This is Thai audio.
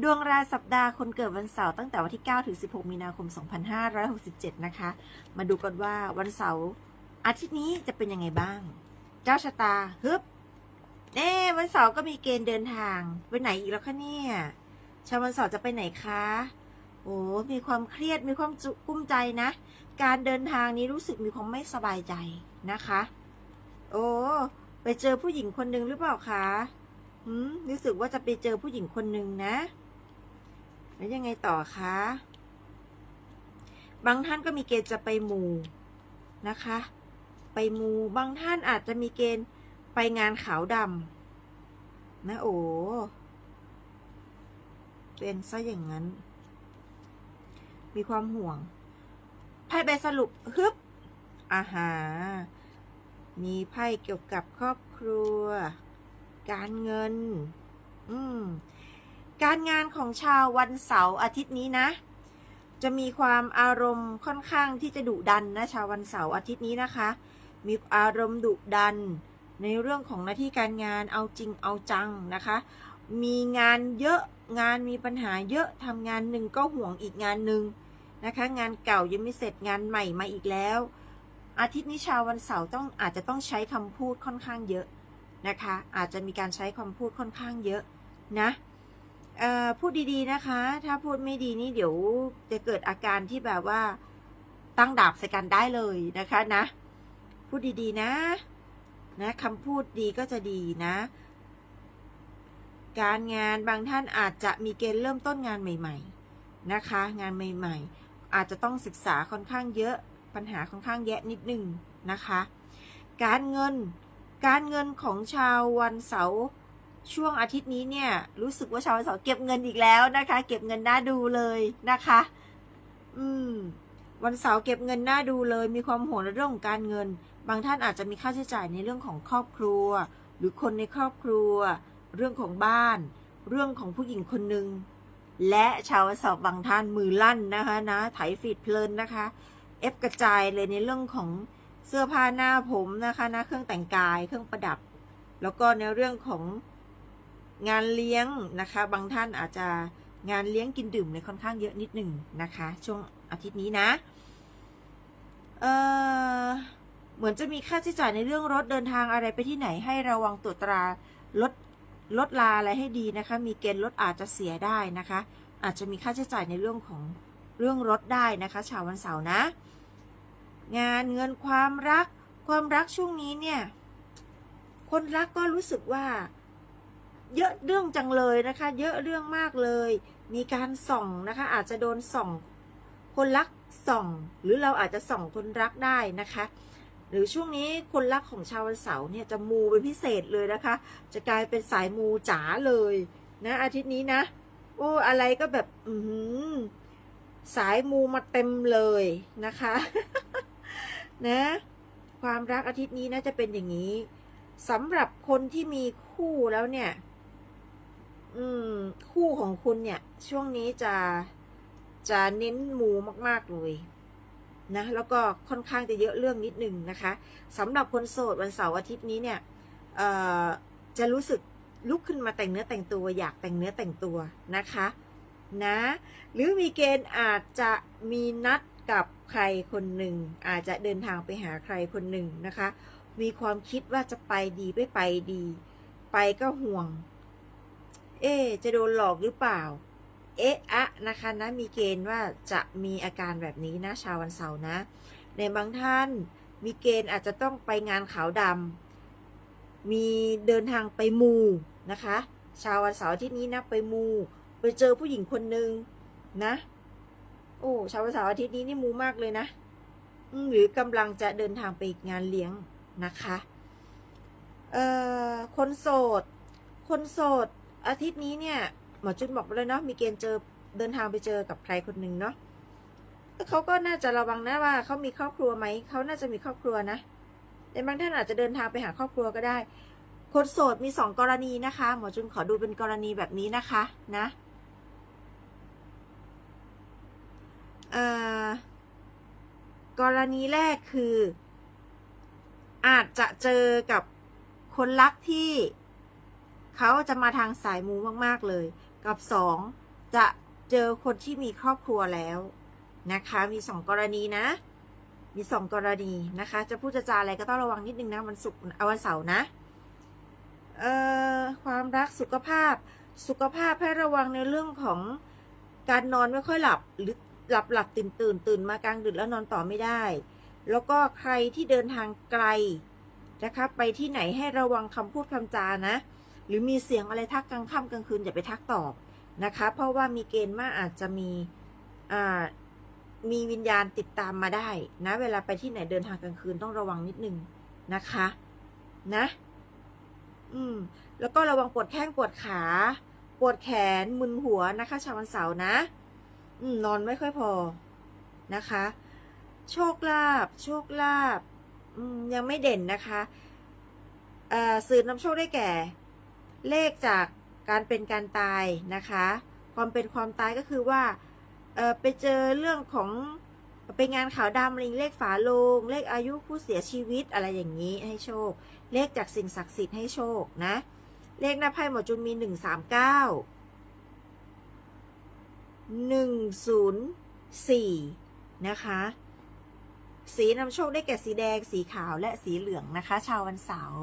ดวงรายสัปดาห์คนเกิดวันเสาร์ตั้งแต่วันที่ 9 ถึง 16 มีนาคม 2567 นะคะ มาดูกันว่าวันเสาร์อาทิตย์นี้จะเป็นยังไงบ้าง เจ้าชะตาฮึบเน่วันเสาร์ก็มีเกณฑ์เดินทางไปไหนอีกแล้วคะเนี่ยชาววันเสาร์จะไปไหนคะโอ้มีความเครียดมีความกุ้มใจนะ การเดินทางนี้รู้สึกมีความไม่สบายใจนะคะ โอ้ไปเจอผู้หญิงคนหนึ่งหรือเปล่าคะหืมรู้สึกว่าจะไปเจอผู้หญิงคนหนึ่งนะ แล้วยังไงต่อคะ บางท่านก็มีเกณฑ์จะไปมูนะคะ ไปมูบางท่านอาจจะมีเกณฑ์ไปงานขาวดำนะโอ้เป็นซะอย่างนั้น มีความห่วงไพ่ใบสรุปฮึบอาหา มีไพ่เกี่ยวกับครอบครัว การเงิน อืม การงานของชาววันเสาร์อาทิตย์นี้นะ จะมีความอารมณ์ค่อนข้างที่จะดุดันนะชาววันเสาร์อาทิตย์นี้นะคะ มีอารมณ์ดุดัน ในเรื่องของหน้าที่การงานเอาจริงเอาจังนะคะ มีงานเยอะงานมีปัญหาเยอะทำงานหนึ่งก็ห่วงอีกงานหนึ่งนะคะ งานเก่ายังไม่เสร็จงานใหม่มาอีกแล้ว อาทิตย์นี้ชาววันเสาร์ต้องอาจจะต้องใช้คำพูดค่อนข้างเยอะนะคะ อาจจะมีการใช้คำพูดค่อนข้างเยอะนะ พูดดีๆนะคะ ถ้าพูดไม่ดีนี่เดี๋ยวจะเกิดอาการที่แบบว่าตั้งดาบใส่กันได้เลยนะคะนะ พูดดีๆนะ นะคำพูดดีก็จะดีนะ การงานบางท่านอาจจะมีเกณฑ์เริ่มต้นงานใหม่ ๆ นะคะ งานใหม่ ๆ อาจจะต้องศึกษาค่อนข้างเยอะปัญหาค่อนข้างแยะนิดนึงนะคะ การเงิน การเงินของชาววันเสาร์ ช่วงอาทิตย์นี้เนี่ย รู้สึกว่าชาวเสาร์เก็บเงินอีกแล้วนะคะ เก็บเงินน่าดูเลยนะคะ อืม วันเสาร์เก็บเงินน่าดูเลย มีความห่วงในเรื่องของการเงิน บางท่านอาจจะมีค่าใช้จ่ายในเรื่องของครอบครัว หรือคนในครอบครัว เรื่องของบ้าน เรื่องของผู้หญิงคนหนึ่งและชาวเสาร์บางท่านมือลั่นนะคะนะไถฟีดเพลินนะคะ เอฟกระจายเลยในเรื่องของเสื้อผ้าหน้าผมนะคะนะเครื่องแต่งกายเครื่องประดับ แล้วก็ในเรื่องของ งานเลี้ยงนะคะ บางท่านอาจจะงานเลี้ยงกินดื่มในยค่อนข้างเยอะนิดหนึ่งนะคะ ช่วงอาทิตย์นี้นะเออเหมือนจะมีค่าใช้จ่ายในเรื่องรถเดินทางอะไรไปที่ไหนให้ระวังตรวจตรารถรถลาอะไรให้ดีนะคะ มีเกณฑ์รถอาจจะเสียได้นะคะ อาจจะมีค่าใช้จ่ายในเรื่องของเรื่องรถได้นะคะชาววันเสาร์นะ งานเงินความรักความรักช่วงนี้เนี่ย คนรักก็รู้สึกว่า เยอะเรื่องจังเลยนะคะ เยอะเรื่องมากเลย มีการส่องนะคะ อาจจะโดนส่อง คนรักส่อง หรือเราอาจจะส่องคนรักได้นะคะ หรือช่วงนี้คนรักของชาววันเสาร์เนี่ยจะมูเป็นพิเศษเลยนะคะ จะกลายเป็นสายมูจ๋าเลยนะอาทิตย์นี้นะ โอ้อะไรก็แบบ อืสายมูมาเต็มเลยนะคะ นะ ความรักอาทิตย์นี้นะจะเป็นอย่างนี้สำหรับคนที่มีคู่แล้วเนี่ย อืม คู่ของคุณเนี่ย ช่วงนี้จะจะเน้นมูมาก ๆ เลยนะแล้วก็ค่อนข้างจะเยอะเรื่องนิดนึงนะคะสำหรับคนโสดวันเสาร์อาทิตย์นี้เนี่ยจะรู้สึกลุกขึ้นมาแต่งเนื้อแต่งตัวอยากแต่งเนื้อแต่งตัวนะคะนะหรือมีเกณฑ์อาจจะมีนัดกับใครคนหนึ่ง อาจจะเดินทางไปหาใครคนหนึ่งนะคะ มีความคิดว่าจะไปดีไม่ไปดี ไปก็ห่วง เอ๊จะโดนหลอกหรือเปล่า เอ๊ะอะนะคะนะมีเกณฑ์ว่าจะมีอาการแบบนี้นะชาววันเสาร์นะ ในบางท่านมีเกณฑ์อาจจะต้องไปงานขาวดำมีเดินทางไปมูนะคะ ชาววันเสาร์ที่นี้นะไปมู ไปเจอผู้หญิงคนหนึ่งนะ โอ้ชาววันเสาร์อาทิตย์นี้นี่มูมากเลยนะหรือกำลังจะเดินทางไปงานเลี้ยงนะคะ เอ่อ คนโสด คนโสด อาทิตย์นี้เนี่ยหมอจุนบอกไปเลยเนาะมีเกณฑ์เจอเดินทางไปเจอกับใครคนหนึ่งเนาะเขาก็น่าจะระวังนะว่าเขามีครอบครัวไหมเขาน่าจะมีครอบครัวนะแต่บางท่านอาจจะเดินทางไปหาครอบครัวก็ได้ คนโสดมีสองกรณีนะคะ หมอจุนขอดูเป็นกรณีแบบนี้นะคะนะกรณีแรกคือ อาจจะเจอกับคนรักที่ เขาจะมาทางสายมูมากๆเลย กับสองจะเจอคนที่มีครอบครัวแล้วนะคะ มีสองกรณีนะ มีสองกรณีนะคะ จะพูดจะจาอะไรก็ต้องระวังนิดนึงนะวันศุกร์เอาวันเสาร์นะเอ่อความรักสุขภาพสุขภาพให้ระวังในเรื่องของการนอนไม่ค่อยหลับหรือหลับหลับตื่นตื่นตื่นมากลางดึกแล้วนอนต่อไม่ได้ แล้วก็ใครที่เดินทางไกลนะคะไปที่ไหนให้ระวังคำพูดคำจานะ รือมีเสียงอะไรทักกลางค่ำกลางคืนอย่าไปทักตอบนะคะ เพราะว่ามีเกณฑ์ว่าอาจจะมีอ่ามีวิญญาณติดตามมาได้นะ เวลาไปที่ไหนเดินทางกลางคืนต้องระวังนิดนึงนะคะ นะ อืม แล้วก็ระวังปวดแข้งปวดขา ปวดแขนมึนหัวนะคะ ชาววันเสาร์นะ อืม นอนไม่ค่อยพอนะคะ โชคลาภโชคลาภอืมยังไม่เด่นนะคะอ่อสื่อนำโชคได้แก่ เลขจากการเป็นการตายนะคะ ความเป็นความตายก็คือว่าเออไปเจอเรื่องของไปงานขาวดำอะไรเลขฝาโลง เลขอายุผู้เสียชีวิตอะไรอย่างนี้ให้โชค เลขจากสิ่งศักดิ์สิทธิ์ให้โชคนะ เลขหน้าไพ่หมอจุนมีหนึ่งสามเก้าหนึ่งศูนย์สี่นะคะ สีนำโชคได้แก่สีแดงสีขาวและสีเหลืองนะคะ ชาววันเสาร์